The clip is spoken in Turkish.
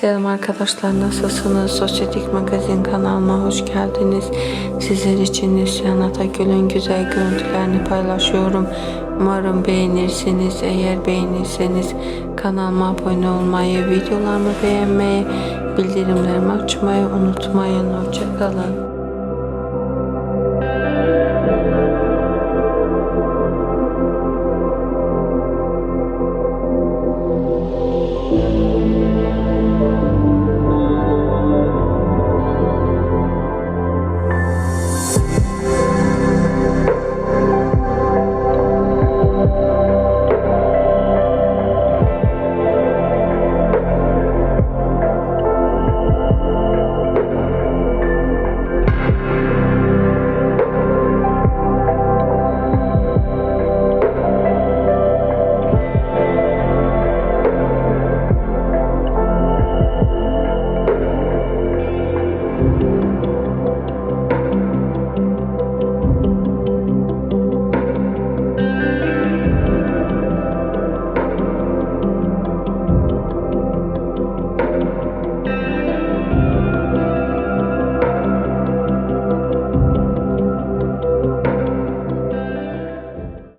Selam arkadaşlar nasılsınız? Sosyetik Magazin kanalıma hoş geldiniz. Sizler için Neslihan Atagül'ün güzel görüntülerini paylaşıyorum. Umarım beğenirsiniz. Eğer beğenirseniz kanalıma abone olmayı, videolarımı beğenmeyi, bildirimlerimi açmayı unutmayın. Hoşçakalın.